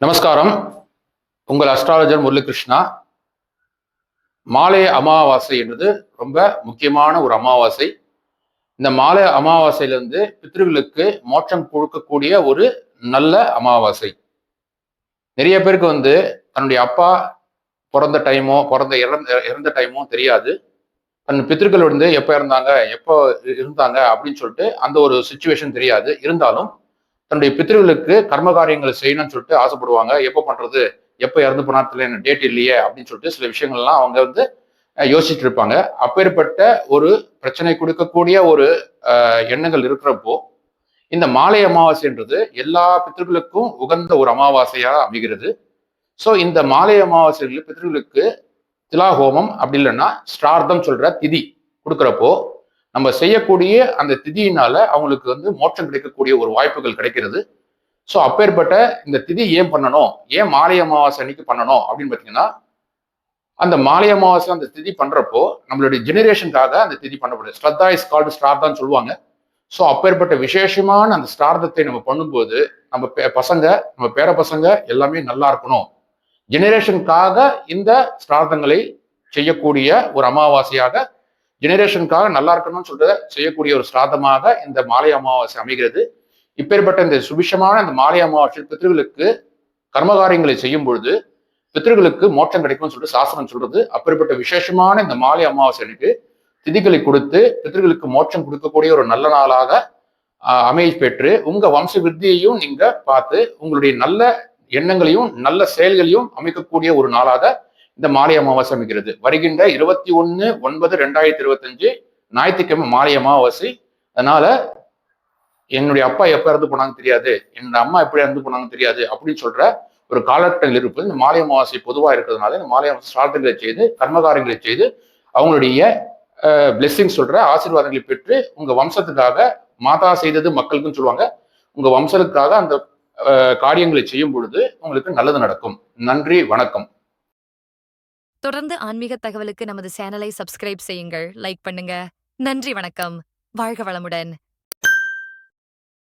நமஸ்காரம். உங்கள் அஸ்ட்ராலஜர் முரளிகிருஷ்ணா. மாலை அமாவாசை என்பது ரொம்ப முக்கியமான ஒரு அமாவாசை. இந்த மாலை அமாவாசையிலிருந்து பித்ருகளுக்கு மோட்சம் கொடுக்கக்கூடிய ஒரு நல்ல அமாவாசை. நிறைய பேருக்கு வந்து தன்னுடைய அப்பா பிறந்த டைமோ பிறந்த இறந்த இறந்த டைமோ தெரியாது. தன் பித்திருக்கள் வந்து எப்போ இறந்தாங்க எப்போ இருந்தாங்க அப்படின்னு சொல்லிட்டு அந்த ஒரு சுச்சுவேஷன் தெரியாது. இருந்தாலும் தன்னுடைய பித்திருகளுக்கு கர்ம காரியங்கள் செய்யணும்னு சொல்லிட்டு ஆசைப்படுவாங்க. எப்போ பண்றது? எப்போ இறந்து போனா தெரியல டேட் இல்லையே அப்படின்னு சொல்லிட்டு சில விஷயங்கள்லாம் அவங்க வந்து யோசிச்சுட்டு இருப்பாங்க. அப்பேற்பட்ட ஒரு பிரச்சனை கொடுக்கக்கூடிய ஒரு எண்ணங்கள் இருக்கிறப்போ இந்த மாலை அமாவாசைன்றது எல்லா பித்திருக்களுக்கும் உகந்த ஒரு அமாவாசையா அமைகிறது. ஸோ இந்த மாலை அமாவாசைகளில் பித்திருக்களுக்கு திலா ஹோமம் அப்படி இல்லைன்னா ஸ்ரார்த்தம் சொல்ற திதி கொடுக்குறப்போ நம்ம செய்யக்கூடிய அந்த திதியினால அவங்களுக்கு வந்து மோட்சம் கிடைக்கக்கூடிய ஒரு வாய்ப்புகள் கிடைக்கிறது. ஸோ அப்பேற்பட்ட இந்த திதி ஏன் பண்ணணும்? ஏன் மாலை அமாவாசை அன்னைக்கு பண்ணணும்? அப்படின்னு பார்த்தீங்கன்னா அந்த மாலை அமாவாசை அந்த திதி பண்றப்போ நம்மளுடைய ஜெனரேஷனுக்காக அந்த திதி பண்ணப்படுது ஸ்ரத்தா இஸ் கால்டு ஸ்ரார்த்தான்னு சொல்லுவாங்க. ஸோ அப்பேற்பட்ட விசேஷமான அந்த ஸ்டார்தத்தை நம்ம பண்ணும்போது நம்ம பே- பசங்க நம்ம பேர பசங்க எல்லாமே நல்லா இருக்கணும். ஜெனரேஷனுக்காக இந்த ஸ்டார்தங்களை செய்யக்கூடிய ஒரு அமாவாசையாக ஜெனரேஷனுக்காக நல்லா இருக்கணும்னு சொல்லிட்டு செய்யக்கூடிய ஒரு ஸ்ராத்தமாக இந்த மாலை அமாவாசை அமைகிறது. இப்பேற்பட்ட இந்த சுபிஷமான இந்த மாலை அமாவாசை பித்திருகளுக்கு கர்மகாரியங்களை செய்யும் பொழுது பித்திருகளுக்கு மோட்சம் கிடைக்கும்னு சொல்லிட்டு சாஸ்திரம் சொல்றது. அப்பேற்பட்ட விசேஷமான இந்த மாலை அமாவாசை எனக்கு திதிகளை கொடுத்து பித்திருகளுக்கு மோட்சம் கொடுக்கக்கூடிய ஒரு நல்ல நாளாக அமைய பெற்று உங்க வம்ச விருத்தியையும் நீங்க பார்த்து உங்களுடைய நல்ல எண்ணங்களையும் நல்ல செயல்களையும் அமைக்கக்கூடிய ஒரு நாளாக இந்த மாலை அமாவாசை அமைகிறது. வருகின்ற இருபத்தி ஒன்று ஒன்பது ரெண்டாயிரத்தி இருபத்தஞ்சு ஞாயிற்றுக்கிழமை மாலை அமாவாசை. அதனால என்னுடைய அப்பா எப்போ இறந்து போனாங்க தெரியாது. என்னோட அம்மா எப்படி இறந்து போனாங்க தெரியாது அப்படின்னு சொல்ற ஒரு காலகட்டங்கள் இருப்பது. இந்த மாலை அமாவாசை பொதுவாக இருக்கிறதுனால இந்த மாலை அமாவாசை சாதனைகளை செய்து கர்மகாரங்களை செய்து அவங்களுடைய பிளெஸ்ஸிங் சொல்ற ஆசீர்வாதங்களை பெற்று உங்க வம்சத்துக்காக மாதா செய்தது மக்களுக்குன்னு சொல்லுவாங்க. உங்க வம்சத்துக்காக அந்த காரியங்களை செய்யும் பொழுது உங்களுக்கு நல்லது நடக்கும். நன்றி வணக்கம். தொடர்ந்து ஆன்மீக தகவலுக்கு நமது சேனலை சப்ஸ்கிரைப் செய்யுங்கள் லைக் பண்ணுங்க. நன்றி வணக்கம். வாழ்க வளமுடன்.